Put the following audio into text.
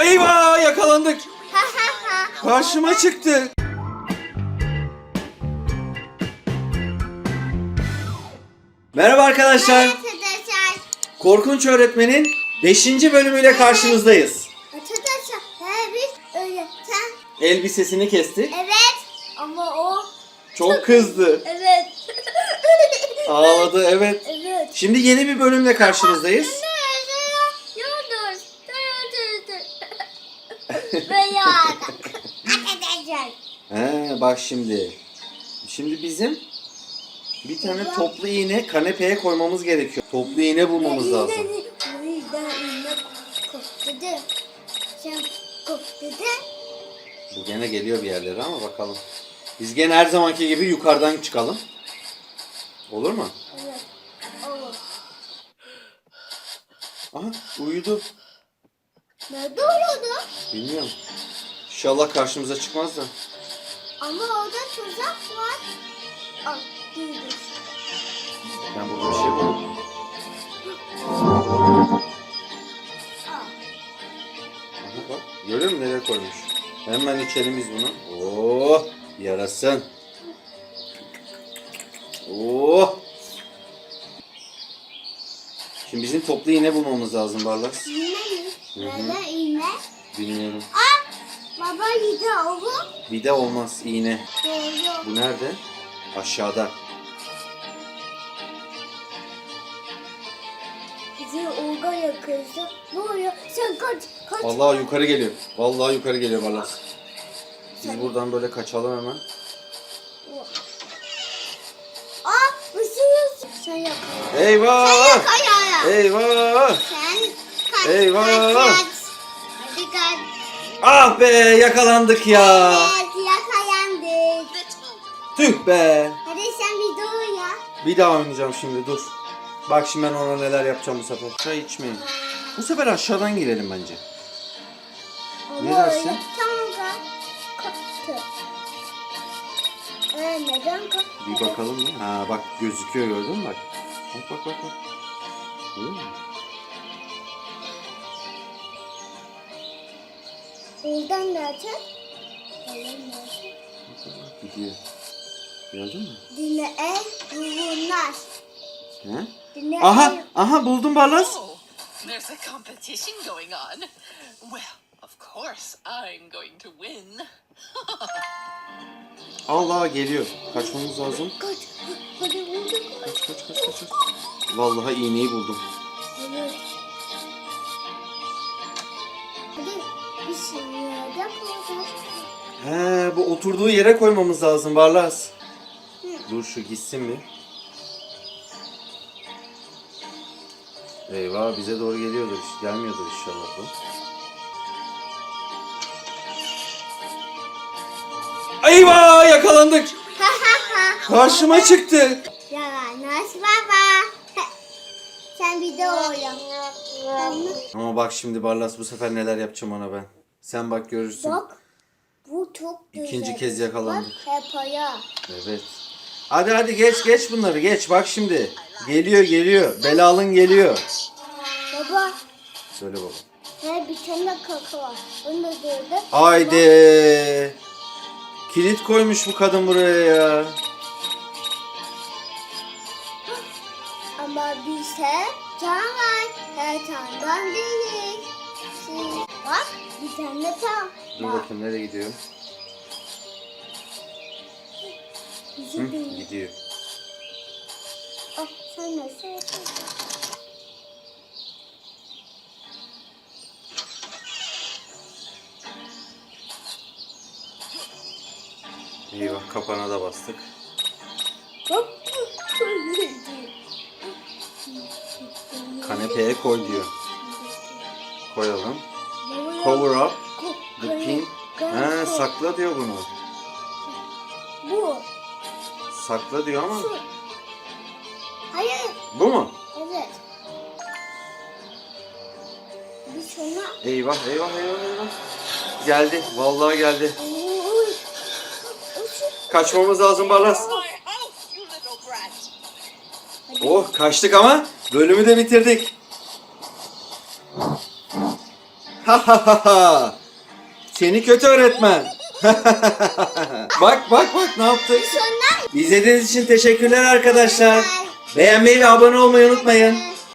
Eyvah yakalandık. Karşıma çıktı. Merhaba arkadaşlar. Arkadaşlar. Korkunç Öğretmen'in 5. bölümüyle karşınızdayız. Arkadaşlar. He biz öyle. Sen. Elbisesini kesti. Evet. Ama o. Çok kızdı. Evet. Ağladı evet. evet. Şimdi yeni bir bölümle karşınızdayız. Yoldur. Böyle Arkadaşlar. He bak şimdi. Şimdi bizim bir tane toplu iğne kanepeye koymamız gerekiyor. Toplu iğne bulmamız lazım. O yüzden iğne kokladı. Sen kokladı. Bu gene geliyor bir yerlere ama bakalım. Biz gene her zamanki gibi yukarıdan çıkalım. Olur mu? Evet. Olur. Aha uyudu. Nerede uyuyordu? Bilmiyorum. İnşallah karşımıza çıkmaz da. Ama orada tuzak var. Al, değildir. Ben burada bir şey buldum. Aha bak. Görüyor musun nereye koymuş? Hemen içelim biz bunu. Oh yarasın. Oh. Şimdi bizim toplu iğne bulmamız lazım Barlas. İğne mi? Nerede iğne? Bilmiyorum. Aa, baba yedi oğlum. Vida olmaz iğne. Doğru. Bu nerede? Aşağıda. Bizi orga yakıyorsun. Ne oluyor? Sen kaç, kaç. Allah yukarı geliyor. Vallahi yukarı geliyor Barlas. Biz buradan böyle kaçalım hemen. Aa, ısırıyorsun. Sen yakala. Sen Eyvah! yakala. Eyvah! Sen kaç, Eyvah! kaç, kaç. Hadi kaç. Ah be yakalandık ya. Evet, yakalandık. Tüh be. Hadi sen bir dur ya. Bir daha oynayacağım şimdi dur. Bak şimdi ben ona neler yapacağım bu sefer. Çay içmeyin. Bu sefer aşağıdan girelim bence. Ne Ama dersin? öyle Tamam kaptı. Ee, neden kaptı? Bir bakalım mı? Ha bak gözüküyor gördün mü bak. Bak bak bak bak. Görüyor musun? Oradan nereden? Oradan nereden? Gidiyor. Gördün mü? Dile el bulunmaz. He? Dile Aha el aha buldum Barlas. Oh, there's a competition going on. Well, of course, I'm going to win. Allah geliyor. Kaçmamız lazım. kaç. Kaç kaç kaç kaç. Vallahi iğneyi buldum. Evet. Hadi bir şey koyacağız? He bu oturduğu yere koymamız lazım Barlas. Dur şu gitsin bir. Eyvah bize doğru geliyordur. Gelmiyordur inşallah bu. Eyvah yakalandık. Karşıma çıktı. Yavaş baba. Bir de. Ama bak şimdi Barlas bu sefer neler yapacağım ona ben. Sen bak görürsün. Bak. Bu çok güzel. İkinci kez yakalandık. Bak hep ayağı. Evet. Hadi hadi geç geç bunları geç bak şimdi. Geliyor geliyor. Belalın geliyor. Baba. Söyle baba. He bir tane kaka var. Onu da gördüm. Haydi. Kilit koymuş bu kadın buraya ya. Ama bize can var. Her tandan değil. Bak bir tane tam. Dur Bak, bakayım nereye gidiyor? Hı, gidiyor. Ah, sen nasıl yapıyorsun? Eyvah kapana da bastık. Bak. Kanepeye koy diyor. Koyalım. Cover up the pin. He sakla diyor bunu. Bu. Sakla diyor ama. Şu. Hayır. Bu mu? Evet. Bir sonra. Eyvah eyvah eyvah eyvah. Geldi. Vallahi geldi. Kaçmamız lazım Barlas. Oh kaçtık ama bölümü de bitirdik. Ha ha ha ha. Seni kötü öğretmen. bak bak bak ne yaptık. İzlediğiniz için teşekkürler arkadaşlar. Beğenmeyi ve abone olmayı unutmayın.